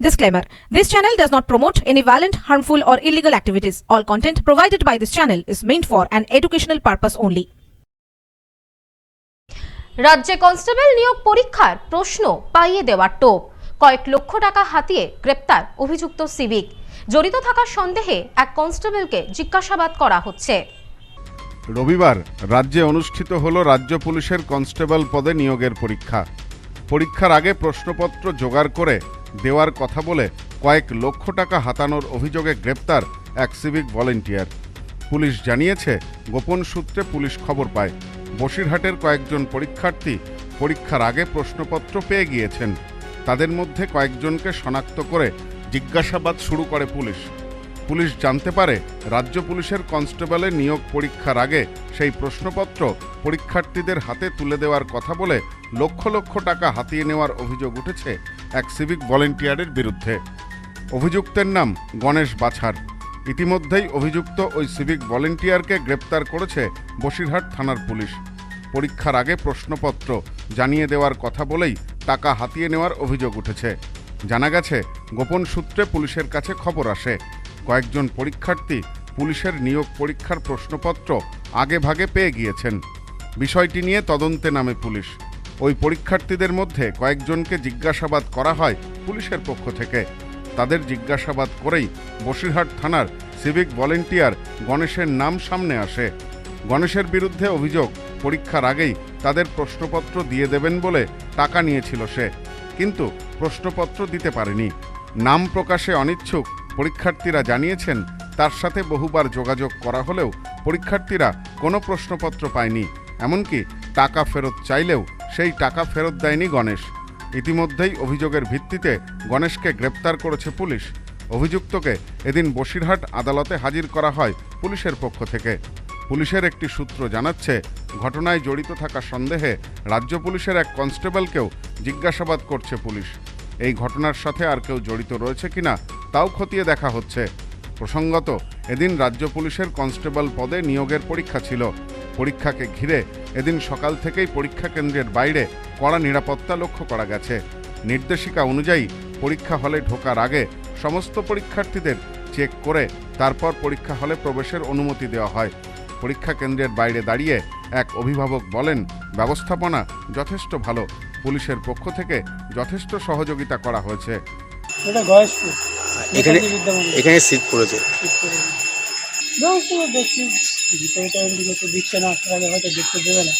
Disclaimer This channel does not promote any violent, harmful, or illegal activities. All content provided by this channel is meant for an educational purpose only. রাজ্যে constable নিয়োগ পরীক্ষার প্রশ্ন পাইয়ে দেওয়ার টোপ কয়েক লক্ষ টাকা হাতিয়ে গ্রেপ্তার অভিযুক্ত সিভিক জড়িত থাকার সন্দেহে এক কনস্টেবলকে জিজ্ঞাসাবাদ করা হচ্ছে রবিবার রাজ্যে অনুষ্ঠিত হল রাজ্য পুলিশের কনস্টেবল পদে নিয়োগের পরীক্ষা পরীক্ষার আগে প্রশ্নপত্র জোগাড় করে দেওয়ার কথা বলে কয়েক লক্ষ টাকা হাতানোর অভিযোগে গ্রেপ্তার এক সিভিক ভলেন্টিয়ার। পুলিশ জানিয়েছে, গোপন সূত্রে পুলিশ খবর পায়, বসিরহাটের কয়েকজন পরীক্ষার্থী পরীক্ষার আগে প্রশ্নপত্র পেয়ে গিয়েছেন। তাদের মধ্যে কয়েকজনকে শনাক্ত করে জিজ্ঞাসাবাদ শুরু করে পুলিশ। পুলিশ জানতে পারে, রাজ্য পুলিশের কনস্টেবলের নিয়োগ পরীক্ষার আগে সেই প্রশ্নপত্র পরীক্ষার্থীদের হাতে তুলে দেওয়ার কথা বলে লক্ষ লক্ষ টাকা হাতিয়ে নেওয়ার অভিযোগ উঠেছে। এক সিভিক ভলেন্টিয়ারের বিরুদ্ধে। অভিযুক্তের নাম গণেশ বাছার। ইতিমধ্যেই অভিযুক্ত ওই সিভিক ভলেন্টিয়ারকে গ্রেপ্তার করেছে বসিরহাট থানার পুলিশ। পরীক্ষার আগে প্রশ্নপত্র জানিয়ে দেওয়ার কথা বলেই টাকা হাতিয়ে নেওয়ার অভিযোগ উঠেছে। জানা গেছে, গোপন সূত্রে পুলিশের কাছে খবর আসে। কয়েকজন পরীক্ষার্থী পুলিশের নিয়োগ পরীক্ষার প্রশ্নপত্র আগে ভাগে পেয়ে গিয়েছেন। বিষয়টি নিয়ে তদন্তে নামে পুলিশ। ওই পরীক্ষার্থীদের মধ্যে কয়েকজনকে জিজ্ঞাসাবাদ করা হয় পুলিশের পক্ষ থেকে। তাদের জিজ্ঞাসাবাদ করেই বসিরহাট থানার সিভিক ভলেন্টিয়ার গণেশের নাম সামনে আসে। গণেশের বিরুদ্ধে অভিযোগ পরীক্ষার আগেই তাদের প্রশ্নপত্র দিয়ে দেবেন বলে টাকা নিয়েছিল সে, কিন্তু প্রশ্নপত্র দিতে পারেনি। নাম প্রকাশে অনিচ্ছুক পরীক্ষার্থীরা জানিয়েছেন, তার সাথে বহুবার যোগাযোগ করা হলেও পরীক্ষার্থীরা কোনো প্রশ্নপত্র পায়নি। এমনকি টাকা ফেরত চাইলেও সেই টাকা ফেরত দেয়নি গণেশ। ইতিমধ্যেই অভিযোগের ভিত্তিতে গণেশকে গ্রেপ্তার করেছে পুলিশ। অভিযুক্তকে এদিন বসিরহাট আদালতে হাজির করা হয় পুলিশের পক্ষ থেকে। পুলিশের একটি সূত্র জানাচ্ছে, ঘটনায় জড়িত থাকা সন্দেহে রাজ্য পুলিশের এক কনস্টেবলকেও জিজ্ঞাসাবাদ করছে পুলিশ। এই ঘটনার সাথে আর কেউ জড়িত রয়েছে কিনা তাও খতিয়ে দেখা হচ্ছে। প্রসঙ্গত, এদিন রাজ্য পুলিশের কনস্টেবল পদে নিয়োগের পরীক্ষা ছিল। পরীক্ষাকে ঘিরে এদিন সকাল থেকেই পরীক্ষা কেন্দ্রের বাইরে কড়া নিরাপত্তা লক্ষ্য করা গেছে। নির্দেশিকা অনুযায়ী পরীক্ষা হলে ঢোকার আগে সমস্ত পরীক্ষার্থীদের চেক করে তারপর পরীক্ষা হলে প্রবেশের অনুমতি দেওয়া হয়। পরীক্ষা কেন্দ্রের বাইরে দাঁড়িয়ে এক অভিভাবক বলেন ব্যবস্থাপনা যথেষ্ট ভালো। পুলিশের পক্ষ থেকে যথেষ্ট সহযোগিতা করা হয়েছে। এটা এখানে এখানে সিট পড়েছে। দেখছি। ভিতরে তো তো দিচ্ছে না আসার আগে হয়তো দেখতে দেবে না।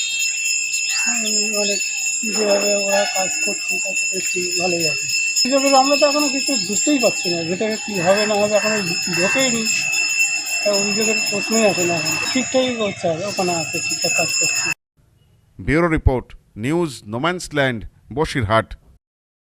অনেক যেভাবে ওরা কাজ করছে তাতে দেখছি ভালোই আছে। হিসাবে আমরা তো এখনও কিছু বুঝতেই পারছি না ভেতরে কী হবে না হবে, এখনও ঢোকেই নি তা অভিযোগের প্রশ্নই আসে না। এখন ঠিকঠাকই করছে ওখানে আছে, ঠিকঠাক কাজ করছে। Bureau report, news, no man's land, Basirhat.